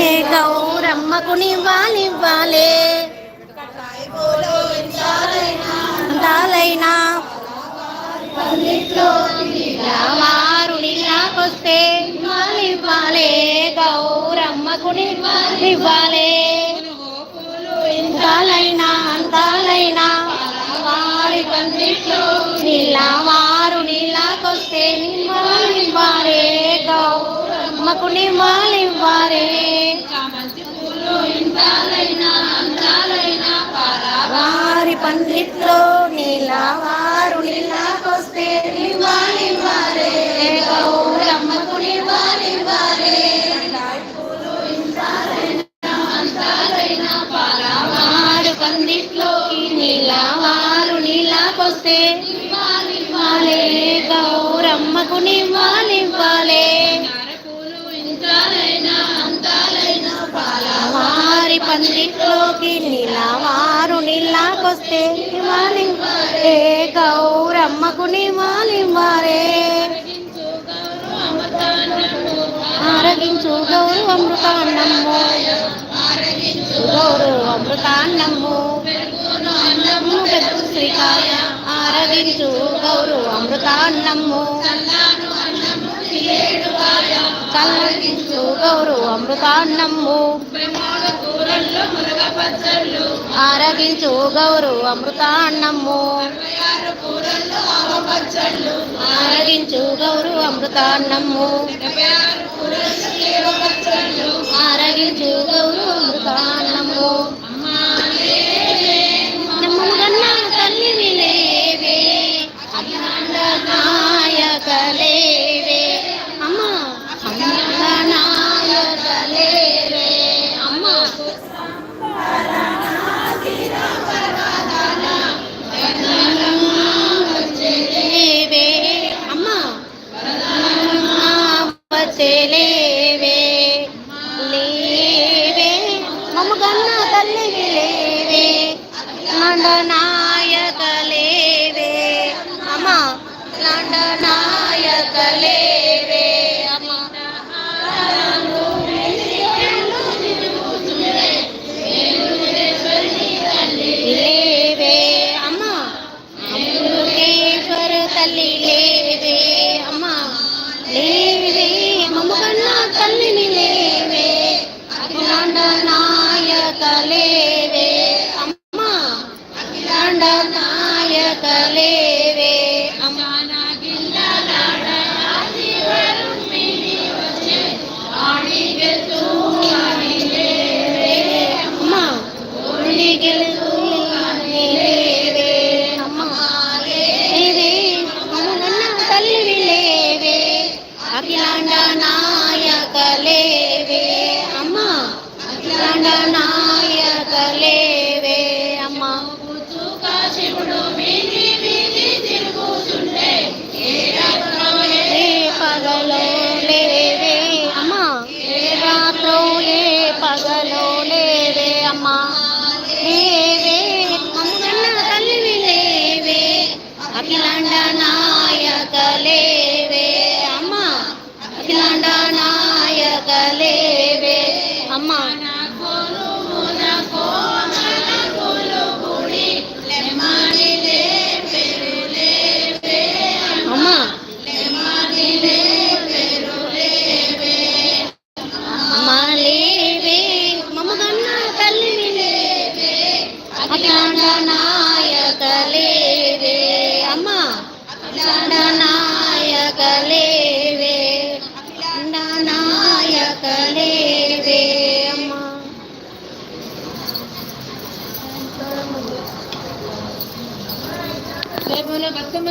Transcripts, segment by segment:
ఏ గౌరమ్మకు నివ్వాలివ్వాలే తాలైనా వారు ఇవ్వాలే గౌరమ్మకు ఇవ్వాలే ఇంతాలైనా అంతాలైనా వారి పందిట్లో అమ్మకుని మాలివ్వారే వారి పండిట్లో నీలా వారు నీలాకొస్తే నివాలివ్వాలి అమ్మకు నిమాలివ్వారే ఆరగించు గౌరు అమృతాన్నము గౌరు అమృతాన్నము పెద్ద శ్రీకాయ ఆరగించు గౌరు అమృతాన్నము కల్పించు గౌరవ అమృతాన్నము ఆరగించు గౌరవ అమృతాన్నము ఆరగించు గౌరవ అమృతాన్నము ఆరగించు గౌరవ అమృతాన్నము తల్లి నాయకలే.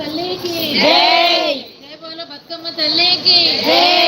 తల్లికి. జై. బోలో బతుకమ్మ తల్లికి. జై.